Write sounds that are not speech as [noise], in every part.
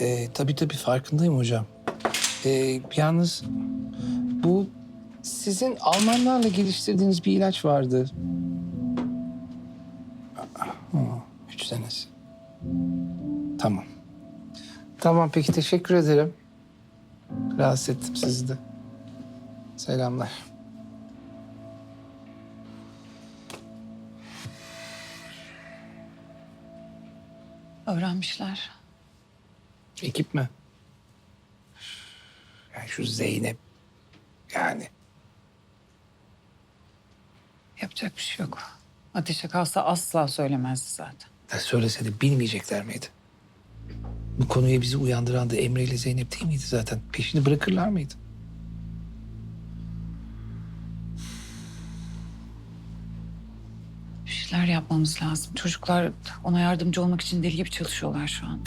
e, tabii tabii farkındayım hocam. E, yalnız bu sizin Almanlarla geliştirdiğiniz bir ilaç vardı. Üç senesi. Tamam. Tamam peki teşekkür ederim. Rahatsız ettim sizi de. Selamlar. Öğrenmişler. Ekip mi? Yani şu Zeynep. Yani Yapacak bir şey yok. Ateşe kalsa asla söylemezdi zaten. da söylese de bilmeyecekler miydi? Bu konuya bizi uyandıran da Emre ile Zeynep değil miydi zaten? Peşini bırakırlar mıydı? Bir şeyler yapmamız lazım. Çocuklar ona yardımcı olmak için deli gibi çalışıyorlar şu an.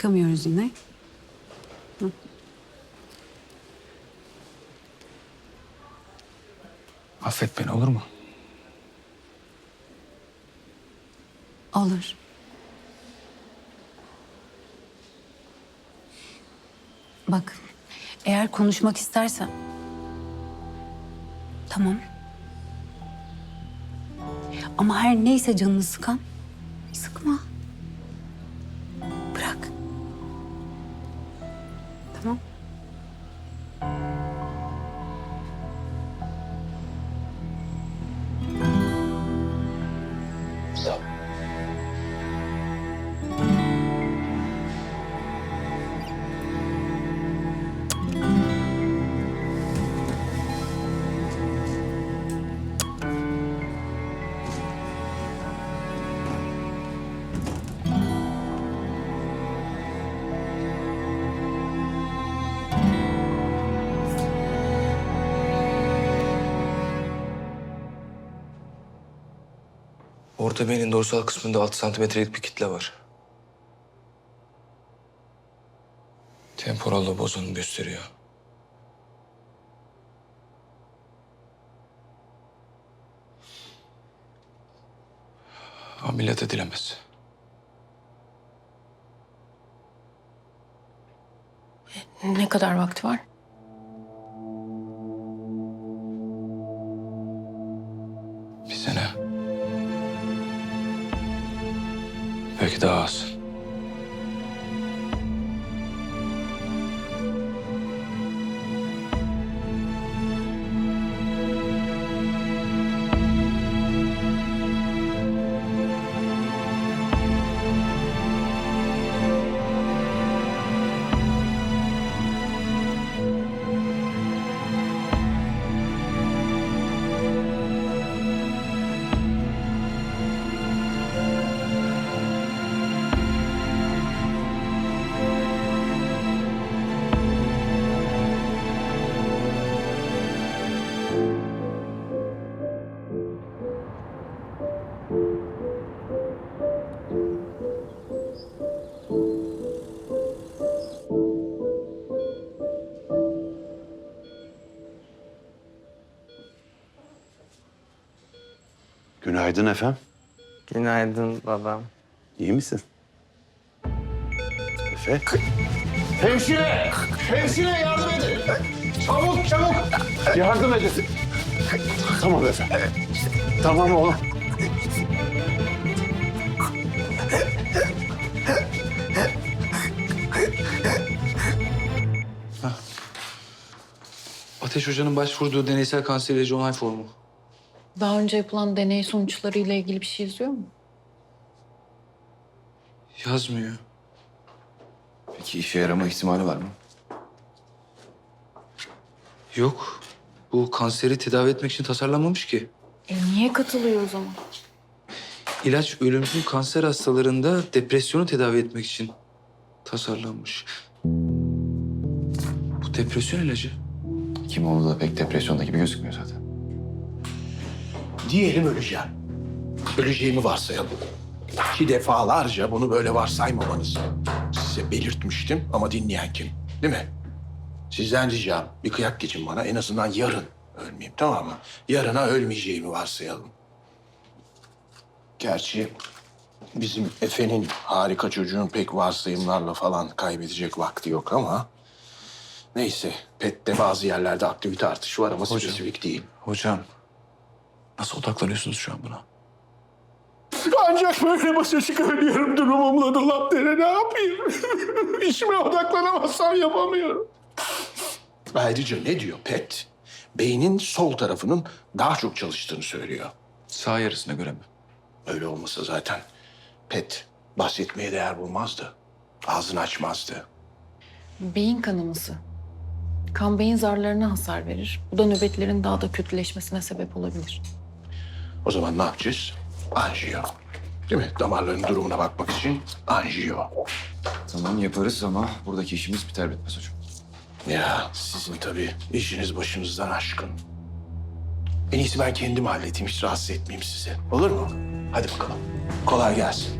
Çıkamıyoruz yine. Affet beni olur mu? Olur. Bak, eğer konuşmak istersen... Tamam. Ama her neyse canını sıkan, Tamam. Orta beynin dorsal kısmında 6 santimetrelik bir kitle var. Temporal lob gösteriyor. Ameliyat edilemez. Ne kadar vakti var? Bir sene. Belki daha az. Günaydın efendim. Günaydın babam. İyi misin? Efe? Hemşire! Hemşire yardım edin! Çabuk çabuk! Yardım edin! Tamam efendim. Tamam oğlum. Ateş Hoca'nın başvurduğu deneysel kanser ilacı onay formu. Daha önce yapılan deney sonuçları ile ilgili bir şey yazıyor mu? Yazmıyor. Peki işe yarama ihtimali var mı? Yok. Bu kanseri tedavi etmek için tasarlanmamış ki. E niye katılıyor o zaman? İlaç ölümcül kanser hastalarında depresyonu tedavi etmek için tasarlanmış. Bu Depresyon ilacı. Kim olduğu da pek depresyonda gibi gözükmüyor zaten. Diyelim öleceğim. Öleceğimi varsayalım. Ki defalarca bunu böyle varsaymamanızı size belirtmiştim ama dinleyen kim? Değil mi? Sizden ricam bir kıyak geçin bana en azından yarın ölmeyeyim tamam mı? Yarına ölmeyeceğimi varsayalım. Gerçi bizim Efe'nin harika çocuğun pek varsayımlarla falan kaybedecek vakti yok ama... Neyse, PET'te bazı yerlerde aktivite artışı var ama spesifik değil. Hocam nasıl odaklanıyorsunuz şu an buna? Ancak böyle başa çıkabiliyorum durumumla dolap dere ne yapayım? [laughs] İşime odaklanamazsam yapamıyorum. Ayrıca ne diyor PET? Beynin sol tarafının daha çok çalıştığını söylüyor. Sağ yarısına göre mi? Öyle olmasa zaten PET bahsetmeye değer bulmazdı. Ağzını açmazdı. Beyin kanaması. Kan beyin zarlarına hasar verir. Bu da nöbetlerin daha da kötüleşmesine sebep olabilir. O zaman ne yapacağız? Anjiyo. Değil mi? Damarların durumuna bakmak için anjiyo. Tamam yaparız ama buradaki işimiz biter bitmez hocam. Ya sizin tabii işiniz başınızdan aşkın. En iyisi ben kendim halledeyim, hiç rahatsız etmeyeyim sizi. Olur mu? Hadi bakalım. Kolay gelsin.